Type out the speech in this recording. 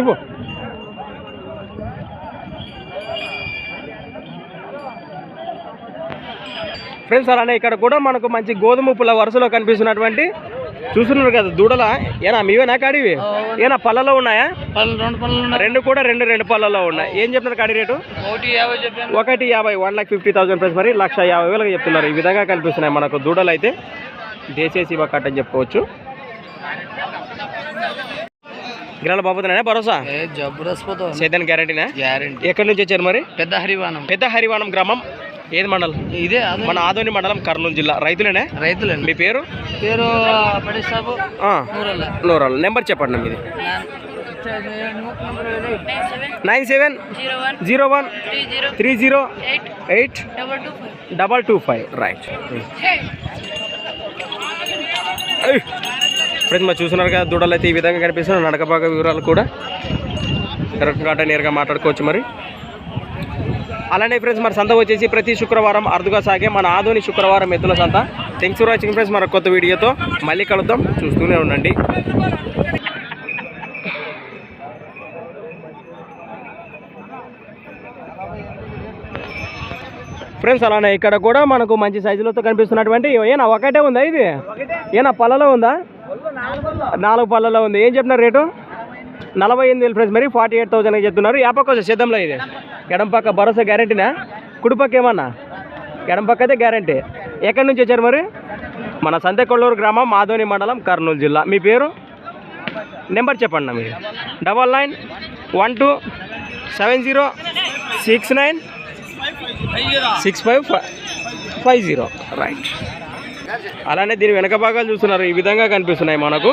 ఇవ్వు. ఫ్రెండ్స్ అలానే ఇక్కడ కూడా మనకు మంచి గోధుమ పుల్ల వరుసలో కనిపిస్తున్నటువంటి చూస్తున్నారు కదా దూడల. ఏనా మీవేనా కాడివి ఏనా పళ్ళలో ఉన్నాయా? రెండు కూడా రెండు రెండు పళ్ళలో ఉన్నాయి. ఏం చెప్తున్నారు కాడి రేటు? ఒకటి యాభై one lakh fifty thousand price మరి లక్ష యాభై వేలకు చెప్తున్నారు. ఈ విధంగా కనిపిస్తున్నాయి మనకు దూడలు అయితే దేశీయ కట్ అని చెప్పుకోవచ్చు. గిరాల బాబుతున్నానే భరోసా? పోతావు సైతాన్ గ్యారంటీనా? గ్యారెంటీ. ఎక్కడి నుంచి వచ్చారు మరి? పెద్ద హరివానం పెద్ద హరివాణం గ్రామం. ఏది మండలం? ఇదే మన ఆదోని మండలం కర్నూలు జిల్లా. రైతులేనే? రైతులండి మీ పేరు? పేరు నూరాలు నెంబర్ చెప్పండి మీది. Nine seven zero one three zero eight double two five. Right. Friends మరి చూస్తున్నారు కదా దూడలు అయితే ఈ విధంగా కనిపిస్తున్నాయి. నడకబాగ వివరాలు కూడా కరెక్ట్గా అంటే నేరుగా మాట్లాడుకోవచ్చు మరి. అలానే ఫ్రెండ్స్ మరి సంత వచ్చేసి ప్రతి శుక్రవారం అరుదుగా సాగే మన ఆధుని శుక్రవారం ఎద్దుల సంత. థ్యాంక్స్ ఫర్ వాచింగ్ ఫ్రెండ్స్ మన కొత్త వీడియోతో మళ్ళీ కలుద్దాం. చూస్తూనే ఉండండి. ఫ్రెండ్స్ అలానే ఇక్కడ కూడా మనకు మంచి సైజులతో కనిపిస్తున్నటువంటి ఏనా ఒకటే ఉందా ఇది? ఏనా పళ్ళలో ఉందా? నాలుగు పళ్ళలో ఉంది. ఏం చెప్పినారు రేటు? నలభై ఎనిమిది వేలు ఫ్రెండ్స్ మరి ఫార్టీ ఎయిట్ థౌసండ్ చెప్తున్నారు. యాపక్క పక్క సిద్ధంలో ఇది. ఎడం పక్క భరోసా గ్యారంటీనా కుడిపక్క ఏమన్నా? ఎడం పక్క అయితే గ్యారంటీ ఎక్కడి నుంచి వచ్చారు మరి? మన సంతెకొల్లూరు గ్రామం మాధోని మండలం కర్నూలు జిల్లా. మీ పేరు? నెంబర్ చెప్పండి మీరు. Double nine one two seven zero six nine six five five zero. Right. అలానే దీని వెనక భాగాలు చూస్తున్నారు. ఈ విధంగా కనిపిస్తున్నాయి మనకు.